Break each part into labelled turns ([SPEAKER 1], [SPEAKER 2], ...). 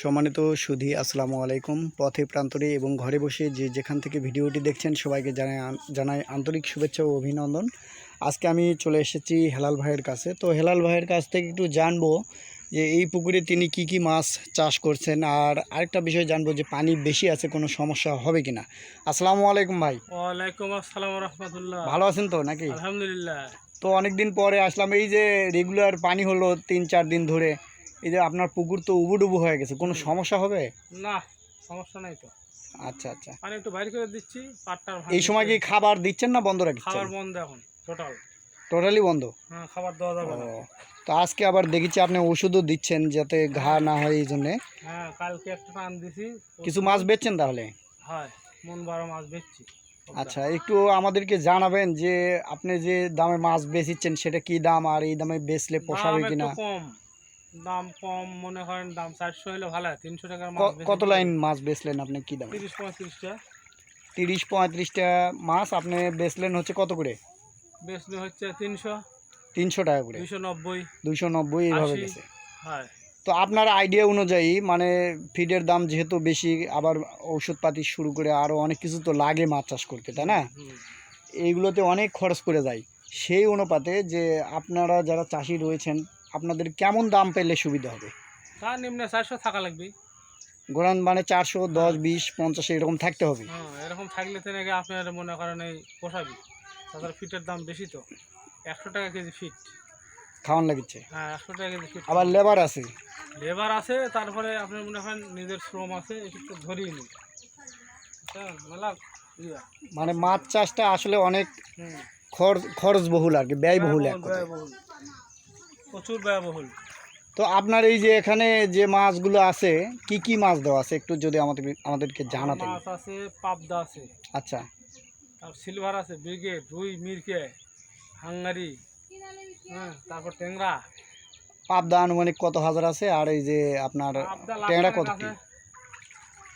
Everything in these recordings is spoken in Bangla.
[SPEAKER 1] সম্মানিত সুধী আসসালামু আলাইকুম। পথে প্রান্তরে এবং ঘরে বসে যে যেখান থেকে ভিডিওটি দেখছেন সবাইকে জানাই জানাই আন্তরিক শুভেচ্ছা ও অভিনন্দন। আজকে আমি চলে এসেছি হেলাল ভাইয়ের কাছে। তো হেলাল ভাইয়ের কাছ থেকে একটু জানব যে এই পুকুরে তিনি কি কি মাছ চাষ করছেন আর আরেকটা বিষয় জানব যে পানি বেশি আছে কোনো সমস্যা হবে কিনা আসসালামু আলাইকুম ভাই।
[SPEAKER 2] ওয়ালাইকুম আসসালাম রহমতুল্লাহ।
[SPEAKER 1] ভালো আছেন তো নাকি?
[SPEAKER 2] আলহামদুলিল্লাহ।
[SPEAKER 1] তো অনেকদিন পরে আসলাম এই যে রেগুলার পানি হলো তিন চার দিন ধরে। এই যে আপনার পুকুর তো উবুডুবু হয়ে গেছে কোনো সমস্যা হবে?
[SPEAKER 2] না সমস্যা নাই তো।
[SPEAKER 1] আচ্ছা আচ্ছা।
[SPEAKER 2] পানি একটু বাইরে করে দিচ্ছি পাটটার
[SPEAKER 1] এই সময় কি খাবার দিচ্ছেন না বন্ধ রাখছেন?
[SPEAKER 2] খাবার বন্ধ এখন টোটাল
[SPEAKER 1] টোটালি বন্ধ?
[SPEAKER 2] হ্যাঁ খাবার দেওয়া যাবে না।
[SPEAKER 1] তো আজকে আবার দেখেছি আপনি ওষুধও দিচ্ছেন যাতে ঘা না হয় এই জন্যে।
[SPEAKER 2] হ্যাঁ কালকে একটা টান দিছি।
[SPEAKER 1] কিছু মাছ বেচছেন তাহলে?
[SPEAKER 2] হয় মন বারো মাছ বেচছি।
[SPEAKER 1] আচ্ছা একটু আমাদেরকে জানাবেন যে আপনি যে দামে মাছ বেচিচ্ছেন সেটা কি দাম আর এই দামে বেচলে পোষাবে কিনা?
[SPEAKER 2] কম। দাম কম মনে করেন দাম চারশো হলে ভালো হয় তিনশো টাকার মাছ
[SPEAKER 1] কত লাইন মাছ বেচলেন আপনি? কি দামে?
[SPEAKER 2] তিরিশ পঁয়ত্রিশটা।
[SPEAKER 1] তিরিশ পঁয়ত্রিশটা মাছ আপনি বেচলেন হচ্ছে কত করে?
[SPEAKER 2] বেচলে হচ্ছে তিনশো
[SPEAKER 1] তিনশো টাকা করে।
[SPEAKER 2] দুইশো নব্বই
[SPEAKER 1] দুইশো নব্বই এইভাবে গেছে।
[SPEAKER 2] হয়।
[SPEAKER 1] তো আপনার আইডিয়া অনুযায়ী মানে ফিডের দাম যেহেতু বেশি আবার ঔষধপাতি শুরু করে আরও অনেক কিছু তো লাগে মাছ চাষ করতে তাই না। এইগুলোতে অনেক খরচ করে যায়। সেই অনুপাতে যে আপনারা যারা চাষি রয়েছেন আপনাদের কেমন দাম পেলে সুবিধা হবে?
[SPEAKER 2] তার নিম্নে চারশো থাকা লাগবে।
[SPEAKER 1] গোড়ান মানে চারশো দশ বিশ পঞ্চাশ এরকম থাকতে হবে?
[SPEAKER 2] হ্যাঁ এরকম থাকলে তো নাকি আপনার মনে করেন এই পোষাবি। তাদের ফিটের দাম বেশি তো। একশো টাকা কেজি ফিট।
[SPEAKER 1] খাওয়ান লাগিচ্ছে
[SPEAKER 2] হ্যাঁ একশো টাকা কেজি ফিট।
[SPEAKER 1] আবার লেবার আছে?
[SPEAKER 2] লেবার আছে তারপরে আপনার মনে করেন নিজের শ্রম আছে তো ধরিয়ে ইয়া।
[SPEAKER 1] মানে মাছ চাষটা আসলে অনেক খরচ খরচ বহুল আর কি ব্যয়বহুল এক।
[SPEAKER 2] প্রচুর ব্যয়বহুল।
[SPEAKER 1] তো আপনার এই যে এখানে যে মাছগুলো আছে কি কি মাছ দেওয়া আছে? একটু যদি আমাদের আমাদেরকে জানাতেন।
[SPEAKER 2] মাছ আছে পাবদা আছে।
[SPEAKER 1] আচ্ছা।
[SPEAKER 2] তারপর সিলভার আছে ব্রিগেড রুই মিরকে হাঙ্গারি হ্যাঁ তারপর ট্যাংরা।
[SPEAKER 1] পাবদা আনুমানিক কত হাজার আছে? আর এই যে আপনার ট্যাংরা কত কি?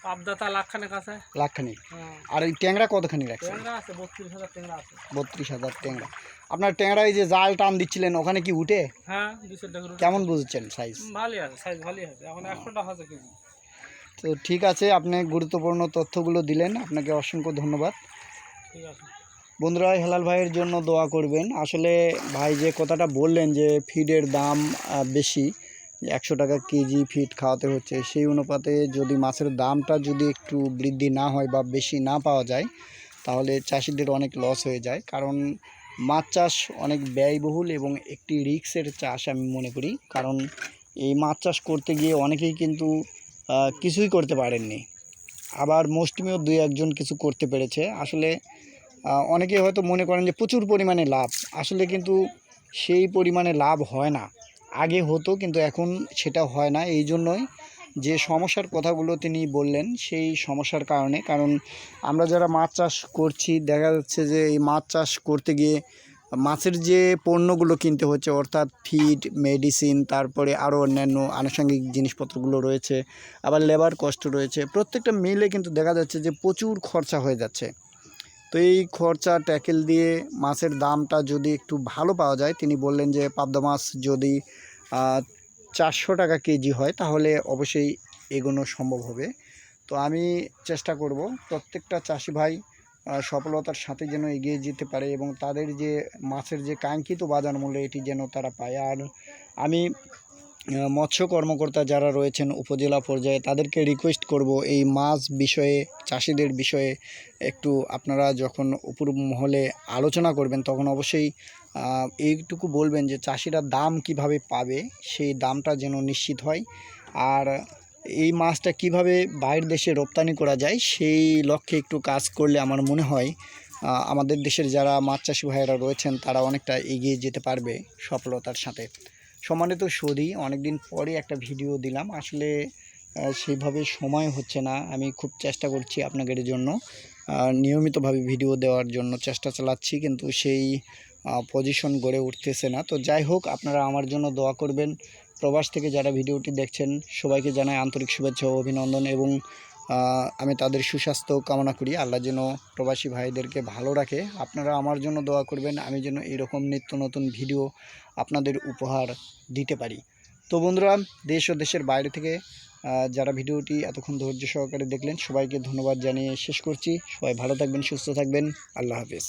[SPEAKER 2] পাবদা তা লাখখানেক আছে।
[SPEAKER 1] লাখখানি
[SPEAKER 2] হ্যাঁ।
[SPEAKER 1] আর এই ট্যাংরা কতখানি রাখছেন?
[SPEAKER 2] ট্যাংরা আছে বত্রিশ হাজার ট্যাংরা আছে।
[SPEAKER 1] বত্রিশ হাজার ট্যাংরা। আপনার ট্যাংরা এই যে জাল টান দিচ্ছিলেন ওখানে কি উঠে?
[SPEAKER 2] হ্যাঁ।
[SPEAKER 1] কেমন বুঝছেন সাইজ
[SPEAKER 2] ভালোই আছে সাইজ ভালোই আছে। এখন একশো টাকা কেজি।
[SPEAKER 1] তো ঠিক আছে আপনি গুরুত্বপূর্ণ তথ্যগুলো দিলেন আপনাকে অসংখ্য ধন্যবাদ।
[SPEAKER 2] ঠিক আছে।
[SPEAKER 1] বন্ধুরা হেলাল ভাইয়ের জন্য দোয়া করবেন। আসলে ভাই যে কথাটা বললেন যে ফিডের দাম বেশি একশো টাকা কেজি ফিড খাওয়াতে হচ্ছে সেই অনুপাতে যদি মাছের দামটা যদি একটু বৃদ্ধি না হয় বা বেশি না পাওয়া যায় তাহলে চাষিদের অনেক লস হয়ে যায়। কারণ মাছ চাষ অনেক ব্যয়বহুল এবং একটি রিক্সের চাষ আমি মনে করি। কারণ এই মাছ চাষ করতে গিয়ে অনেকেই কিন্তু কিছুই করতে পারেননি। আবার মুষ্টিমেয় দুই একজন কিছু করতে পেরেছে। আসলে অনেকে হয়তো মনে করেন যে প্রচুর পরিমাণে লাভ। আসলে কিন্তু সেই পরিমাণে লাভ হয় না। আগে হতো, কিন্তু এখন সেটা হয় না। এই জন্যই যে সমস্যার কথাগুলো তিনি বললেন, সেই সমস্যার কারণে। কারণ আমরা যারা মাছ চাষ করছি, দেখা যাচ্ছে যে এই মাছ চাষ করতে গিয়ে মাছের যে পণ্যগুলো কিনতে হচ্ছে, অর্থাৎ ফিড মেডিসিন তারপরে আরও অন্যান্য আনুষঙ্গিক জিনিসপত্রগুলো রয়েছে, আবার লেবার কষ্ট রয়েছে, প্রত্যেকটা মিলে কিন্তু দেখা যাচ্ছে যে প্রচুর খরচা হয়ে যাচ্ছে। তো এই খরচা ট্যাকেল দিয়ে মাছের দামটা যদি একটু ভালো পাওয়া যায়, তিনি বললেন যে পাবদা মাছ যদি চারশো টাকা কেজি হয়, তাহলে অবশ্যই এগোনো সম্ভব হবে। তো আমি চেষ্টা করব প্রত্যেকটা চাষি ভাই সফলতার সাথে যেন এগিয়ে যেতে পারে এবং তাদের যে মাছের যে কাঙ্ক্ষিত বাজার মূল্য, এটি যেন তারা পায়। আর আমি মৎস্য কর্মকর্তা যারা রয়েছেন উপজেলা পর্যায়ে, তাদেরকে রিকোয়েস্ট করব এই মাছ বিষয়ে, চাষিদের বিষয়ে একটু আপনারা যখন উপর মহলে আলোচনা করবেন, তখন অবশ্যই এইটুকু বলবেন যে চাষিরা দাম কীভাবে পাবে, সেই দামটা যেন নিশ্চিত হয়। আর এই মাছটা কীভাবে বাইরের দেশে রপ্তানি করা যায়, সেই লক্ষ্যে একটু কাজ করলে আমার মনে হয় আমাদের দেশের যারা মাছ চাষি ভাইয়েরা রয়েছেন, তারা অনেকটা এগিয়ে যেতে পারবে সফলতার সাথে। সম্মানিত সৌদি অনেকদিন পরে একটা ভিডিও দিলাম। আসলে সেইভাবে সময় হচ্ছে না। আমি খুব চেষ্টা করছি আপনাদের জন্য। নিয়মিতভাবে ভিডিও দেওয়ার জন্য চেষ্টা চালাচ্ছি, কিন্তু সেই পজিশন গড়ে উঠতেছে না। তো যাই হোক, আপনারা আমার জন্য দোয়া করবেন। প্রবাস থেকে যারা ভিডিওটি দেখছেন, সবাইকে জানাই আন্তরিক শুভেচ্ছা ও অভিনন্দন এবং আমি তাদের সুস্বাস্থ্য কামনা করি। আল্লাহ যেন প্রবাসী ভাইদেরকে ভালো রাখে। আপনারা আমার জন্য দোয়া করবেন, আমি যেন এরকম নিত্য নতুন ভিডিও আপনাদের উপহার দিতে পারি। তো বন্ধুরা, দেশ ও দেশের বাইরে থেকে যারা ভিডিওটি এতক্ষণ ধৈর্য সহকারে দেখলেন, সবাইকে ধন্যবাদ জানিয়ে শেষ করছি। সবাই ভালো থাকবেন, সুস্থ থাকবেন। আল্লাহ হাফিজ।